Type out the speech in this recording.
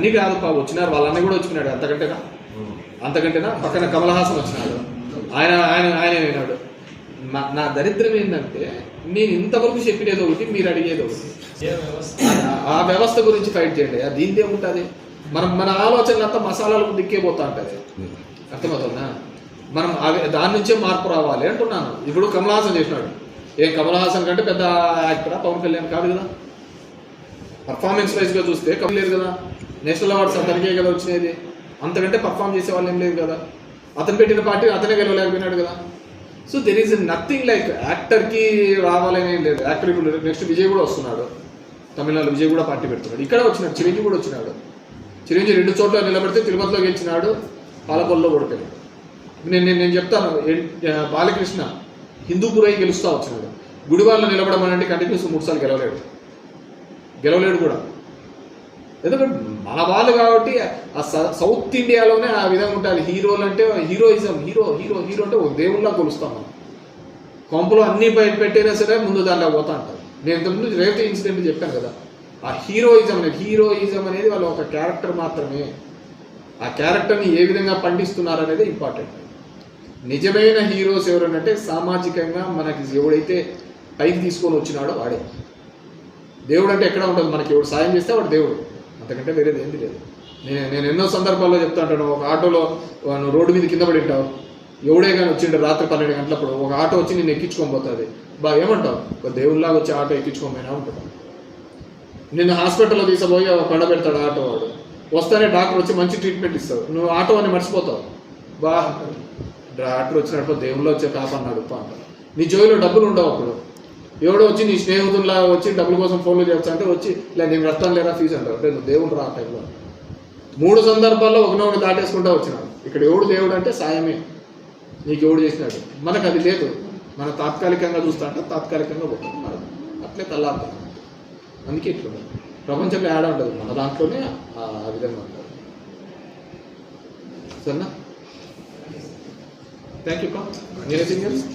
అని కాదు పా వచ్చినారు వాళ్ళ అన్న కూడా వచ్చినాడు అంతకంటేనా? అంతకంటేనా? పక్కన కమల్ హాసన్ వచ్చినాడు. ఆయన ఆయన ఆయన విన్నాడు. నా దరిద్రం ఏంటంటే నేను ఇంతవరకు చెప్పినది ఒకటి మీరు అడిగేది ఒకటి. ఆ- ఆ వ్యవస్థ గురించి ఫైట్ చేయండి. అది దీందే ఉంటుంది మనం మన ఆలోచనలు అంతా మసాలాలకు దిక్కే పోతా ఉంటుంది. అర్థమవుతుందా? మనం అవి దాని నుంచే మార్పు రావాలి అంటున్నాను. ఇప్పుడు కమల్ హాసన్ చేసినాడు. ఏం కమల్ హాసన్ కంటే పెద్ద యాక్టరా పవన్ కళ్యాణ్ కాదు కదా? పర్ఫార్మెన్స్ వైజ్గా చూస్తే కమల్ లేదు కదా. నేషనల్ అవార్డ్స్ అతనికే కదా వచ్చినది. అంతకంటే పర్ఫామ్ చేసే వాళ్ళు ఏం లేదు కదా. అతను పెట్టిన పార్టీ అతనే గెలవలేకపోయినాడు కదా. So there is nothing like యాక్టర్కి రావాలని ఏం లేదు. యాక్టర్ ఇప్పుడు నెక్స్ట్ విజయ్ కూడా వస్తున్నాడు. తమిళనాడు విజయ్ కూడా పార్టీ పెడుతున్నాడు. ఇక్కడ వచ్చినాడు చిరంజీవి కూడా వచ్చినాడు. చిరంజీవి రెండు చోట్ల నిలబడితే తిరుపతిలో గెలిచినాడు పాలకొల్లో ఓడిపోయాడు నేను నేను నేను చెప్తాను. బాలకృష్ణ హిందూపురై గెలుస్తూ వచ్చినాడు. గుడివాళ్ళ నిలబడమనంటే కంటిన్యూస్ మూడుసార్లు గెలవలేడు. గెలవలేడు కూడా. ఎందుకంటే మన వాళ్ళు కాబట్టి ఆ స- సౌత్ ఇండియాలోనే ఆ విధంగా ఉంటారు హీరోలు అంటే హీరోయిజం హీరో హీరో హీరో అంటే ఒక దేవుళ్ళ కొలుస్తాం మనం. కొంపలో అన్ని బయట పెట్టైనా సరే ముందు దాంట్లో పోతా అంటారు. నేను ఇంతకుముందు రేవతి ఇన్సిడెంట్ చెప్పాను కదా. ఆ హీరోయిజం అనేది హీరోయిజం అనేది వాళ్ళ ఒక క్యారెక్టర్ మాత్రమే. ఆ క్యారెక్టర్ని ఏ విధంగా పండిస్తున్నారు అనేది ఇంపార్టెంట్. నిజమైన హీరోస్ ఎవరనంటే సామాజికంగా మనకి ఎవడైతే పైకి తీసుకొని వచ్చినాడో వాడే. దేవుడు అంటే ఎక్కడ ఉంటుంది మనకి ఎవడు సాయం చేస్తే వాడు దేవుడు. అంతకంటే వేరేది ఏంది లేదు నేను నేను ఎన్నో సందర్భాల్లో చెప్తా ఉంటాను. ఒక ఆటోలో నువ్వు రోడ్డు మీద కింద పడి ఉంటావు. ఎవడే కానీ వచ్చిండు రాత్రి పన్నెండు గంటలప్పుడు ఒక ఆటో వచ్చి నేను ఎక్కించుకొని పోతుంది. బా ఏమంటావు? ఒక దేవుళ్ళలాగా వచ్చి ఆటో ఎక్కించుకోమైనా పోయినా ఉంటాడు నిన్ను హాస్పిటల్లో తీసుకుపోయి పండ పెడతాడు ఆటో వాడు. వస్తానే డాక్టర్ వచ్చి మంచి ట్రీట్మెంట్ ఇస్తావు నువ్వు ఆటో అని మర్చిపోతావు. బా డాక్టర్ వచ్చినప్పుడు దేవుళ్ళు వచ్చే కాపన్నాడు. పా అంటారు నీ జోయిలో డబ్బులు ఉండవు అప్పుడు. ఎవడో వచ్చి నీ స్నేహితుల్లా వచ్చి డబ్బుల కోసం ఫోన్లు చేస్తా అంటే వచ్చి ఇలా నేను కడతాను లేదా ఫీజు అంటారు. అంటే నువ్వు దేవుడు రా ఆ టైంలో మూడు సందర్భాల్లో ఒకనొకటి దాటేసుకుంటూ వచ్చినాడు. ఇక్కడ ఎవడు దేవుడు అంటే సాయమే. నీకు ఎవడు చేసినాడు? మనకు అది లేదు. మన తాత్కాలికంగా చూస్తా అంటే తాత్కాలికంగా పోతుంది మనం అట్లే తల్లాడుతాం అందుకే ఇట్లా ప్రపంచంలో ఏడా ఉండదు. మన దాంట్లోనే ఆ ఆ విధంగా ఉంటుంది. సరేనా? థ్యాంక్ యూ కా ఎనీథింగ్ ఎల్స్